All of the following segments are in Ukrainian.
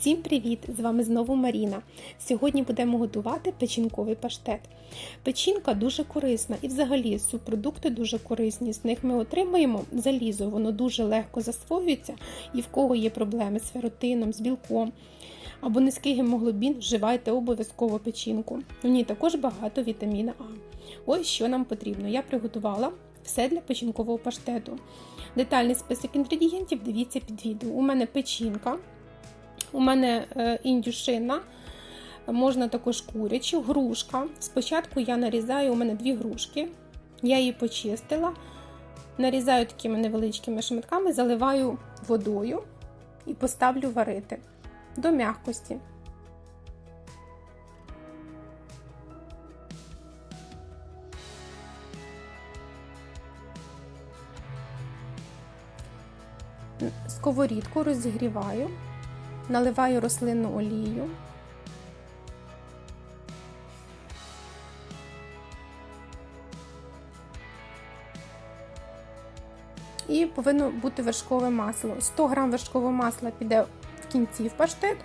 Всім привіт! З вами знову Маріна. Сьогодні будемо готувати печінковий паштет. Печінка дуже корисна і взагалі субпродукти дуже корисні. З них ми отримуємо залізо, воно дуже легко засвоюється і в кого є проблеми з феротином, з білком або низький гемоглобін, вживайте обов'язково печінку. В ній також багато вітаміна А. Ось що нам потрібно. Я приготувала все для печінкового паштету. Детальний список інгредієнтів дивіться під відео. У мене печінка. У мене е, індюшина, можна також курячу, грушка. Спочатку я нарізаю, у мене дві грушки. Я її почистила, нарізаю такими невеличкими шматками, заливаю водою і поставлю варити до м'якості. Сковорідку розігріваю наливаю рослинну олію. І повинно бути вершкове масло. 100 г вершкового масла піде в кінці в паштет,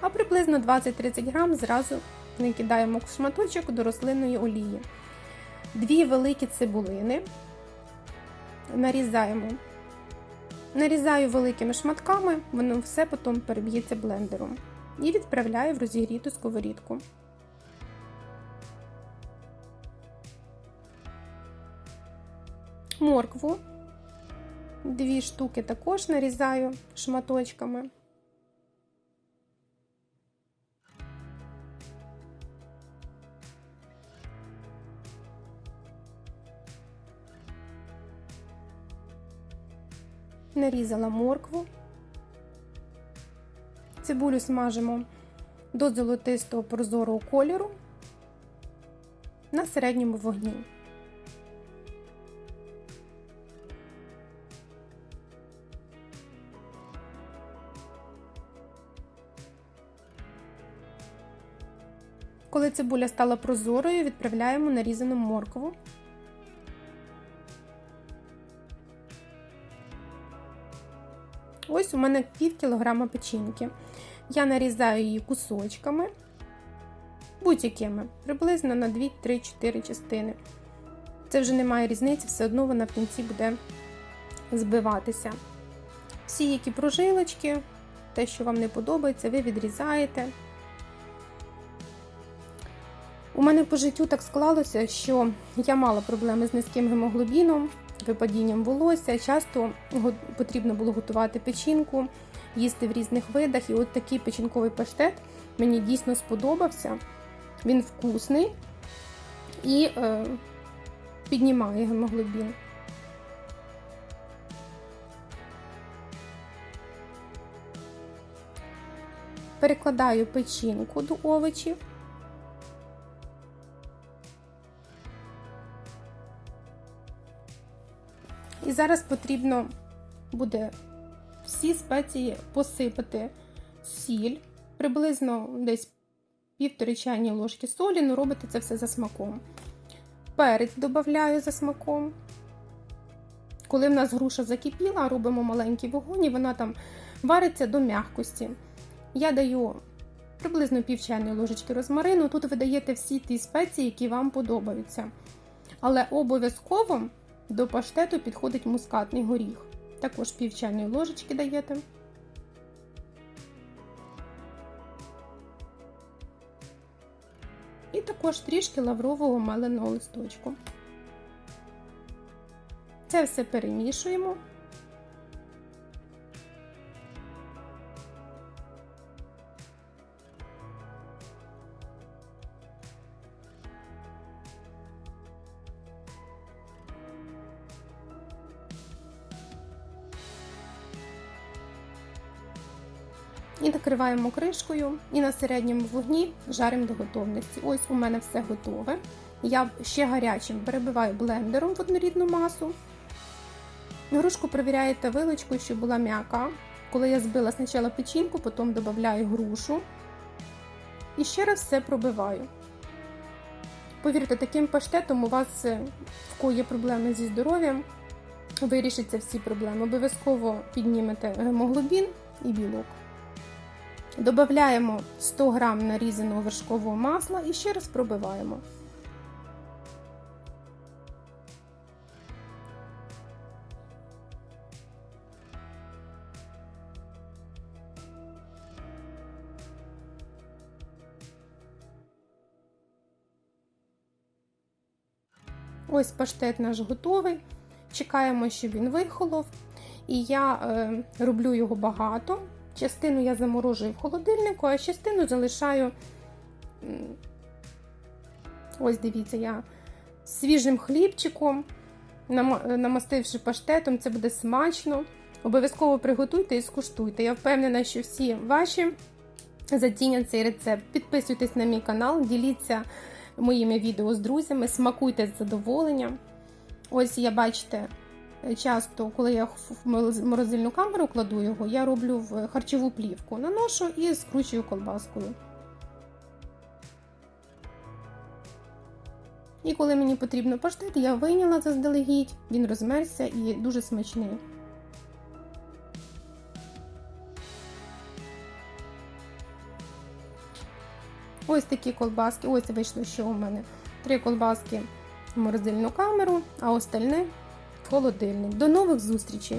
а приблизно 20-30 г зразу накидаємо в шматочок до рослинної олії. Дві великі цибулини нарізаємо Нарізаю великими шматками, воно все потім переб'ється блендером. І відправляю в розігріту сковорідку. Моркву. Дві штуки також нарізаю шматочками. Нарізала моркву. Цибулю смажимо до золотистого прозорого кольору на середньому вогні. Коли цибуля стала прозорою, відправляємо нарізану моркву. Ось у мене пів кілограма печінки. Я нарізаю її кусочками, будь-якими, приблизно на 2-3-4 частини. Це вже немає різниці, все одно вона в кінці буде збиватися. Всі, які прожилочки, те, що вам не подобається, ви відрізаєте. У мене по життю так склалося, що я мала проблеми з низьким гемоглобіном випадінням волосся. Часто потрібно було готувати печінку, їсти в різних видах. І от такий печінковий паштет мені дійсно сподобався. Він вкусний і е, піднімає гемоглобін. Перекладаю печінку до овочів. Зараз потрібно буде всі спеції посипати сіль, приблизно десь півтори чайні ложки солі, ну робити це все за смаком. Перець додаю за смаком. Коли в нас груша закипіла, робимо маленький вогонь, і вона там вариться до м'якості. Я даю приблизно пів чайної ложечки розмарину. Тут ви даєте всі ті спеції, які вам подобаються. Але обов'язково до паштету підходить мускатний горіх. Також пів чайної ложечки даєте. І також трішки лаврового меленого листочку. Це все перемішуємо. І накриваємо кришкою і на середньому вогні жаримо до готовності. Ось у мене все готове. Я ще гарячим перебиваю блендером в однорідну масу. Грушку провіряєте вилочкою, щоб була м'яка. Коли я збила спочатку печінку, потім додаю грушу. І ще раз все пробиваю. Повірте, таким паштетом у вас, е, в кого є проблеми зі здоров'ям, вирішиться всі проблеми. Обов'язково піднімете гемоглобін і білок. Додаємо 100 г нарізаного вершкового масла і ще раз пробиваємо. Ось паштет наш готовий. Чекаємо, щоб він вихолов. І я е, роблю його багато. Частину я заморожую в холодильнику, а частину залишаю. Ось дивіться, я свіжим хлібчиком, намастивши паштетом, це буде смачно. Обов'язково приготуйте і скуштуйте. Я впевнена, що всі ваші зацінять цей рецепт. Підписуйтесь на мій канал, діліться моїми відео з друзями, смакуйте з задоволенням. Ось я бачите, часто, коли я в морозильну камеру кладу його, я роблю в харчову плівку, наношу і скручую колбаскою. І коли мені потрібно паштет, я вийняла заздалегідь, він розмерся і дуже смачний. Ось такі колбаски. Ось вийшло, що у мене три колбаски в морозильну камеру, а остальне холодильник. До нових зустрічей!